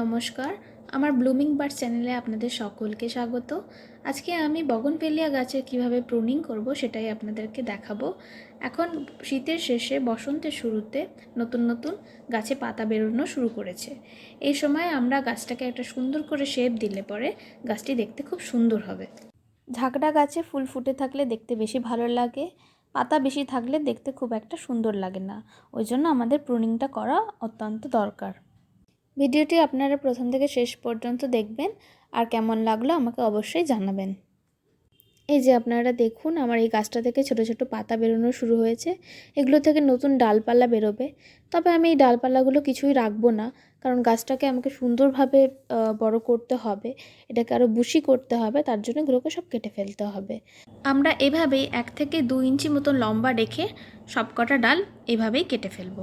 নমস্কার। আমার blooming bird চ্যানেলে আপনাদের সকলকে স্বাগত। আজকে আমি বগনভেলিয়া গাছের কীভাবে প্রুনিং করব সেটাই আপনাদেরকে দেখাবো। এখন শীতের শেষে বসন্তের শুরুতে নতুন নতুন গাছে পাতা বেরোনো শুরু করেছে। এই সময় আমরা গাছটাকে একটা সুন্দর করে শেপ দিলে পরে গাছটি দেখতে খুব সুন্দর হবে। ঝাঁকড়া গাছে ফুল ফুটে থাকলে দেখতে বেশি ভালো লাগে, পাতা বেশি থাকলে দেখতে খুব একটা সুন্দর লাগে না। ওই জন্য আমাদের প্রুনিংটা করা অত্যন্ত দরকার। ভিডিওটি আপনারা প্রথম থেকে শেষ পর্যন্ত দেখবেন, আর কেমন লাগল আমাকে অবশ্যই জানাবেন। এই যে আপনারা দেখুন, আমার এই গাছটা থেকে ছোট ছোট পাতা বেরোনো শুরু হয়েছে। এগুলো থেকে নতুন ডালপালা বেরোবে। তবে আমি এই ডালপালাগুলো কিছুই রাখব না, কারণ গাছটাকে আমাকে সুন্দরভাবে বড় করতে হবে। এটাকে আরও বুশি করতে হবে, তার জন্য এগুলোকে সব কেটে ফেলতে হবে। আমরা এভাবেই এক থেকে দু ইঞ্চি মতো লম্বা রেখে সবকটা ডাল এভাবেই কেটে ফেলব।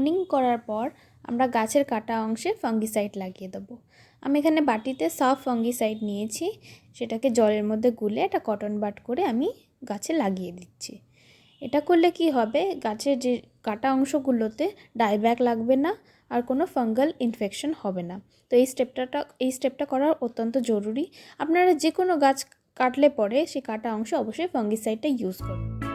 প্রুনিং করার পর আমরা গাছের কাটা অংশে ফাঙ্গিসাইড লাগিয়ে দেবো। আমি এখানে বাটিতে সাফ ফাঙ্গিসাইড নিয়েছি, সেটাকে জলের মধ্যে গুলে একটা কটন বাট করে আমি গাছে লাগিয়ে দিচ্ছি। এটা করলে কি হবে, গাছের যে কাটা অংশগুলোতে ডাইব্যাক লাগবে না আর কোনো ফাঙ্গাল ইনফেকশন হবে না। তো এই স্টেপটা এই স্টেপটা করা অত্যন্ত জরুরি। আপনারা যে কোনো গাছ কাটলে পরে সেই কাটা অংশে অবশ্যই ফাঙ্গিসাইডটা ইউজ করুন।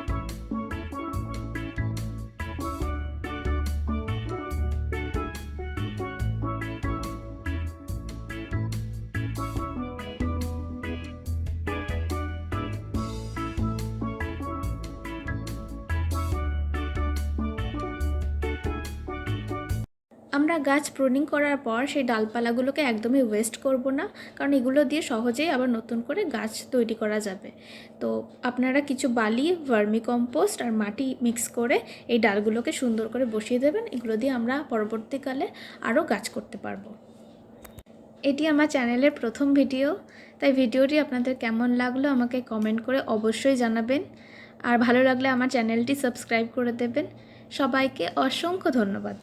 আমরা গাছ প্রুনিং করার পর সেই ডালপালাগুলোকে একদমই ওয়েস্ট করব না, কারণ এগুলো দিয়ে সহজেই আবার নতুন করে গাছ তৈরি করা যাবে। তো আপনারা কিছু বালি ভার্মি কম্পোস্ট আর মাটি মিক্স করে এই ডালগুলোকে সুন্দর করে বসিয়ে দেবেন, এগুলো দিয়ে আমরা পরবর্তীকালে আরও গাছ করতে পারব। এটি আমার চ্যানেলের প্রথম ভিডিও, তাই ভিডিওটি আপনাদের কেমন লাগল আমাকে কমেন্ট করে অবশ্যই জানাবেন। আর ভালো লাগলে আমার চ্যানেলটি সাবস্ক্রাইব করে দেবেন। সবাইকে অসংখ্য ধন্যবাদ।